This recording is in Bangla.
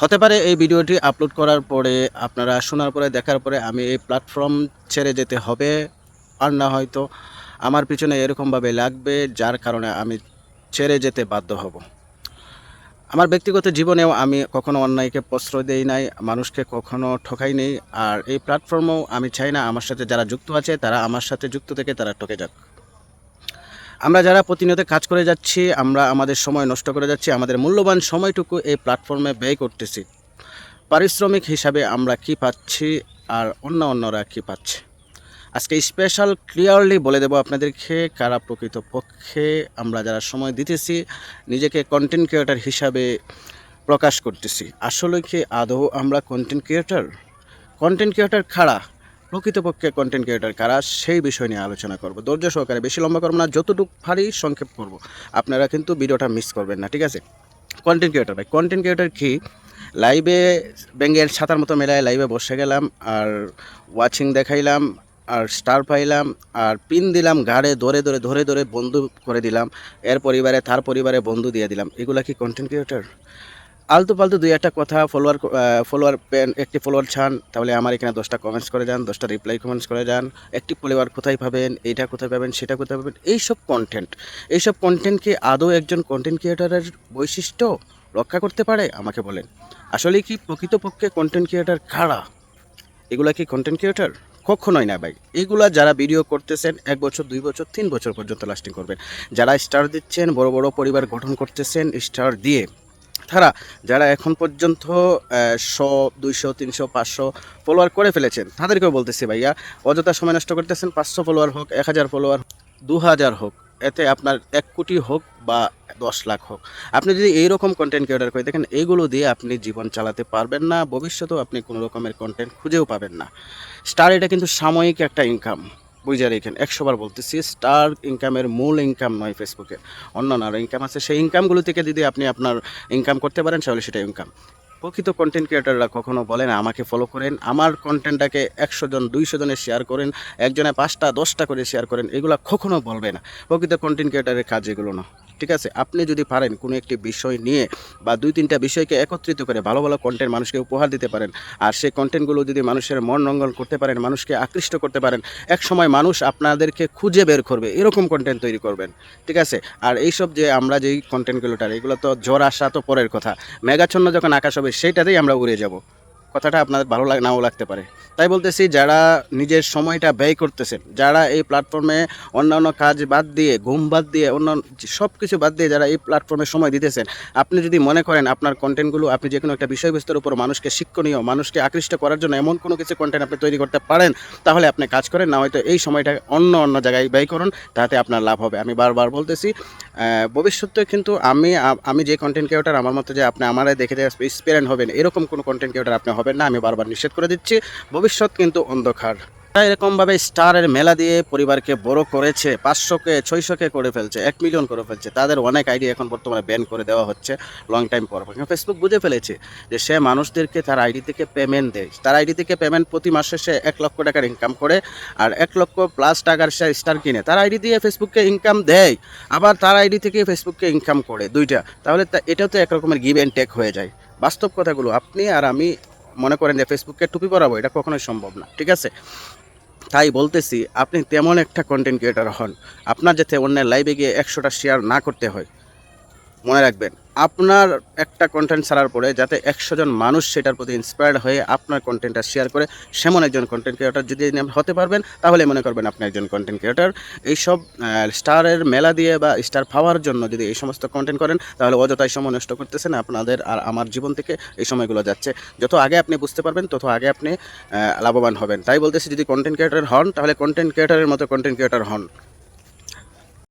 হতে পারে এই ভিডিওটি আপলোড করার পরে, আপনারা শোনার পরে, দেখার পরে আমি এই প্ল্যাটফর্ম ছেড়ে যেতে হবে। আর না হয়তো আমার পিছনে এরকমভাবে লাগবে, যার কারণে আমি ছেড়ে যেতে বাধ্য হব। আমার ব্যক্তিগত জীবনেও আমি কখনো অন্যায়কে প্রশ্রয় দেই নাই, মানুষকে কখনো ঠকাই নেই। আর এই প্ল্যাটফর্মেও আমি চাই না আমার সাথে যারা যুক্ত আছে, তারা আমার সাথে যুক্ত থেকে তারা ঠকে যাক। আমরা যারা প্রতিনিয়ত কাজ করে যাচ্ছি, আমরা আমাদের সময় নষ্ট করে যাচ্ছি, আমাদের মূল্যবান সময়টুকু এই প্ল্যাটফর্মে ব্যয় করতেছি। পারিশ্রমিক হিসাবে আমরা কি পাচ্ছি আর অন্য অন্যরা কি পাচ্ছে? আজকে স্পেশাল ক্লিয়ারলি বলে দেবো আপনাদেরকে কারা প্রকৃত পক্ষে আমরা যারা সময় দিতেছি, নিজেকে কন্টেন্ট ক্রিয়েটার হিসাবে প্রকাশ করতেছি। আসলে কি আদৌ আমরা কন্টেন্ট ক্রিয়েটার কন্টেন্ট ক্রিয়েটার খাড়া প্রকৃতপক্ষে কন্টেন্ট ক্রিয়েটার কারা, সেই বিষয় নিয়ে আলোচনা করব। ধৈর্য সহকারে বেশি লম্বা করব না, যতটুকু পারি সংক্ষেপ করব। আপনারা কিন্তু ভিডিওটা মিস করবেন না, ঠিক আছে? কন্টেন্ট ক্রিয়েটার ভাই কন্টেন্ট ক্রিয়েটার কি? লাইভে ব্যাঙ্গের ছাতার মতো মেলায় লাইভে বসে গেলাম, আর ওয়াচিং দেখাইলাম, আর স্টার পাইলাম, আর পিন দিলাম গাড়ে ধরে ধরে ধরে ধরে বন্ধু করে দিলাম, এর পরিবারে, তার পরিবারে বন্ধু দিয়ে দিলাম। এগুলা কি কন্টেন্ট ক্রিয়েটার আলতু পালতু দুই একটা কথা ফলোয়ার ফলোয়ার পেন, একটি ফলোয়ার ছান তাহলে আমার এখানে দশটা কমেন্টস করে যান, দশটা রিপ্লাই কমেন্টস করে যান। একটি পরিবার কোথায় পাবেন, এইটা কোথায় পাবেন, সেটা কোথায় পাবেন, এইসব কন্টেন্ট এইসব কন্টেন্ট কি আদৌ একজন কন্টেন্ট ক্রিয়েটারের বৈশিষ্ট্য রক্ষা করতে পারে? আমাকে বলেন। আসলে কি প্রকৃতপক্ষে কন্টেন্ট ক্রিয়েটার কারা? এগুলা কি কন্টেন্ট ক্রিয়েটার কখনোই না ভাই। এগুলা যারা ভিডিও করতেছেন, এক বছর, দুই বছর, তিন বছর পর্যন্ত লাস্টিং করবেন। যারা স্টার দিচ্ছেন, বড় বড় পরিবার গঠন করতেছেন স্টার দিয়ে তারা যারা এখন পর্যন্ত শো, দুইশো, তিনশো, পাঁচশো ফলোয়ার করে ফেলেছেন, তাদেরকেও বলতেছি ভাইয়া, অযথা সময় নষ্ট করতেছেন, পাঁচশো ফলোয়ার হোক, এক হাজার ফলোয়ার দু হাজার হোক, এতে আপনার এক কোটি হোক বা দশ লাখ হোক। আপনি যদি এইরকম কন্টেন্ট ক্রিয়েটার করে দেখেন এইগুলো দিয়ে আপনি জীবন চালাতে পারবেন না, ভবিষ্যতেও আপনি কোনো রকমের কন্টেন্ট খুঁজেও পাবেন না। স্টার এটা কিন্তু সাময়িক একটা ইনকাম বুঝে রেখেন। একশোবার বলতেছি, স্টার ইনকামের মূল ইনকাম নয় ফেসবুকে। অন্যান্য আরও ইনকাম আছে, সেই ইনকামগুলো থেকে যদি আপনি আপনার ইনকাম করতে পারেন, তাহলে সেটা ইনকাম প্রকৃত কন্টেন্ট ক্রিয়েটাররা কখনো বলেন না আমাকে ফলো করেন, আমার কন্টেন্টটাকে একশো জন, দুইশো জনে শেয়ার করেন, একজনে পাঁচটা, দশটা করে শেয়ার করেন, এগুলো কখনো বলবে না। প্রকৃত কন্টেন্ট ক্রিয়েটারের কাজ এগুলো না। ঠিক আছে? আপনি যদি পারেন কোনো একটি বিষয় নিয়ে বা দুই তিনটা বিষয়কে একত্রিত করে ভালো ভালো কন্টেন্ট মানুষকে উপহার দিতে পারেন। আর সেই কন্টেন্টগুলো যদি মানুষের মন রঙ্গন করতে পারেন, মানুষকে আকৃষ্ট করতে পারেন, এক সময় মানুষ আপনাদেরকে খুঁজে বের করবে, এরকম কন্টেন্ট তৈরি করবেন। ঠিক আছে? আর এইসব যে আমরা যেই কন্টেন্টগুলোটার এগুলো তো জ্বর আসা তো পরের কথা। মেঘাচ্ছন্ন যখন আকাশ হবে, সেইটাতেই আমরা উড়ে যাব। কথাটা আপনাদের ভালো লাগ নাও লাগতে পারে। তাই বলতেছি, যারা নিজের সময়টা ব্যয় করতেছেন, যারা এই প্ল্যাটফর্মে অন্যান্য কাজ বাদ দিয়ে, ঘুম বাদ দিয়ে অন্য সব কিছু বাদ দিয়ে যারা এই প্ল্যাটফর্মে সময় দিতেছেন, আপনি যদি মনে করেন আপনার কন্টেন্টগুলো আপনি যে কোনো একটা বিষয়বস্তুর উপর মানুষকে শিক্ষণীয়, মানুষকে আকৃষ্ট করার জন্য এমন কোনো কিছু কন্টেন্ট আপনি তৈরি করতে পারেন, তাহলে আপনি কাজ করেন, না হয়তো এই সময়টা অন্য অন্য জায়গায় ব্যয় করুন, তাতে আপনার লাভ হবে। আমি বারবার বলতেছি ভবিষ্যতে কিন্তু আমি আমি যে কন্টেন্ট ক্রিয়েটার আমার মতো যে আপনি আমারে দেখে যে স্পেরেন্ট হবেন, এরকম কোনো কন্টেন্ট ক্রিয়েটার আপনি হবেন না, আমি বারবার নিষেধ করে দিচ্ছি। ভবিষ্যৎ কিন্তু অন্ধকার। এরকমভাবে স্টারের মেলা দিয়ে পরিবারকে বড় করেছে, পাঁচশোকে, ছয়শোকে করে ফেলছে, এক মিলিয়ন করে ফেলছে। তাদের অনেক আইডি এখন বর্তমানে ব্যান করে দেওয়া হচ্ছে লং টাইম পর। ফেসবুক বুঝে ফেলেছে যে সে মানুষদেরকে তার আইডি থেকে পেমেন্ট দেয়। তার আইডি থেকে পেমেন্ট প্রতি মাসে সে এক লক্ষ টাকার ইনকাম করে আর এক লক্ষ প্লাস টাকার সে স্টার কিনে। তার আইডি দিয়ে ফেসবুককে ইনকাম দেয়, আবার তার আইডি থেকে ফেসবুককে ইনকাম করে দুইটা। তাহলে এটাও তো এক রকমের গিভ অ্যান্ড টেক হয়ে যায়। বাস্তব কথাগুলো, আপনি আর আমি মনে করেন যে ফেসবুককে টুপি পরাবো, এটা কখনোই সম্ভব না, ঠিক আছে? তাই বলতেছি, আপনি তেমন একটা কন্টেন্ট ক্রিয়েটার হন। আপনার যাতে অন্যের লাইভে গিয়ে একশোটা শেয়ার না করতে হয়। মনে রাখবেন, আপনার একটা কন্টেন্ট ছাড়ার পরে যাতে একশো জন মানুষ সেটার প্রতি ইন্সপায়ার্ড হয়ে আপনার কন্টেন্টটা শেয়ার করে, সেমন একজন কন্টেন্ট ক্রিয়েটার যদি হতে পারবেন, তাহলে মনে করবেন আপনি একজন কন্টেন্ট ক্রিয়েটার এইসব স্টারের মেলা দিয়ে বা স্টার পাওয়ার জন্য যদি এই সমস্ত কন্টেন্ট করেন, তাহলে অযথাই সময় নষ্ট করতেছেন আপনাদের আর আমার জীবন থেকে এই সময়গুলো যাচ্ছে। যত আগে আপনি বুঝতে পারবেন, তত আগে আপনি লাভবান হবেন। তাই বলতেছি, যদি কন্টেন্ট ক্রিয়েটার হন, তাহলে কন্টেন্ট ক্রিয়েটারের মতো কন্টেন্ট ক্রিয়েটার হন।